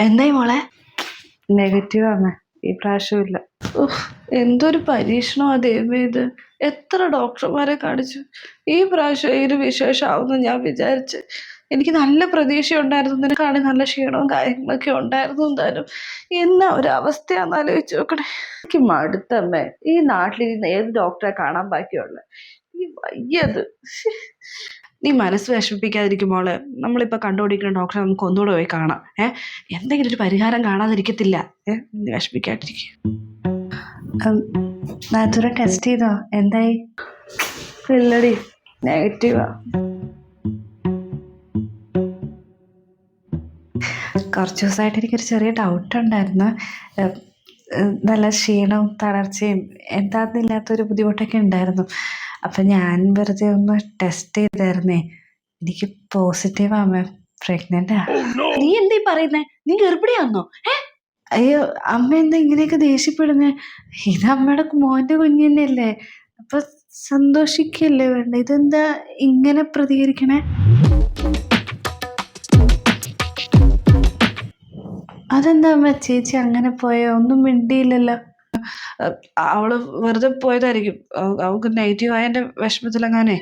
എന്തായി മോളെ? നെഗറ്റീവ് ആണ്. ഈ പ്രാവശ്യം ഇല്ല. ഉഫ്, എന്തൊരു പരീക്ഷണം ദൈവമേ ഇത്. എത്ര ഡോക്ടർമാരെ കാണിച്ചു. ഈ പ്രാവശ്യം ഈ ഒരു വിശേഷമാവുമെന്ന് ഞാൻ വിചാരിച്ച്. എനിക്ക് നല്ല പ്രതീക്ഷ ഉണ്ടായിരുന്നു നിനക്കാണെങ്കിൽ നല്ല ക്ഷീണവും കാര്യങ്ങളൊക്കെ ഉണ്ടായിരുന്നു എന്തായാലും. എന്നാ ഒരു അവസ്ഥയാന്ന് ആലോചിച്ച് നോക്കണേ. എനിക്ക് മടുത്തമ്മേ. ഈ നാട്ടിൽ ഇന്ന് ഏത് ഡോക്ടറെ കാണാൻ ബാക്കിയുള്ള? ഈ വയ്യത്. നീ മനസ്സ് വിഷമിപ്പിക്കാതിരിക്കുമ്പോൾ നമ്മളിപ്പോൾ കണ്ടുപിടിക്കുന്ന ഡോക്ടറെ നമുക്ക് ഒന്നുകൂടെ പോയി കാണാം. ഏ? എന്തെങ്കിലും ഒരു പരിഹാരം കാണാതിരിക്കത്തില്ല. ഏ? നീ വിഷമിക്കാതിരിക്കുക ടെസ്റ്റ് ചെയ്തോ? എന്തായി? ഇല്ലടി. നെഗറ്റീവാ കുറച്ച് ദിവസമായിട്ട് എനിക്കൊരു ചെറിയ ഡൗട്ട് ഉണ്ടായിരുന്നു. നല്ല ക്ഷീണവും തളർച്ചയും എന്താന്നില്ലാത്തൊരു ബുദ്ധിമുട്ടൊക്കെ ഉണ്ടായിരുന്നു. അപ്പം ഞാൻ വെറുതെ ഒന്ന് ടെസ്റ്റ് ചെയ്തായിരുന്നേ. എനിക്ക് പോസിറ്റീവ് ആമേ. പ്രഗ്നന്റാ നീ എന്തീ പറയുന്നേ? നീ ഗർഭിണിയാന്നോ? അയ്യോ അമ്മ എന്താ ഇങ്ങനെയൊക്കെ ദേഷ്യപ്പെടുന്നേ? ഇത് അമ്മയുടെ മോന്റെ കുഞ്ഞ് തന്നെയല്ലേ. അപ്പൊ സന്തോഷിക്കല്ലേ വേണ്ട? ഇതെന്താ ഇങ്ങനെ പ്രതികരിക്കണേ? അതെന്താ അമ്മ? ചേച്ചി അങ്ങനെ പോയോ? ഒന്നും മിണ്ടിയില്ലല്ലോ. അവൾ വെറുതെ പോയതായിരിക്കും. അവ- അവൾക്ക് നെഗറ്റീവ് ആയതിന്റെ വിഷമത്തിലെങ്ങാനേ.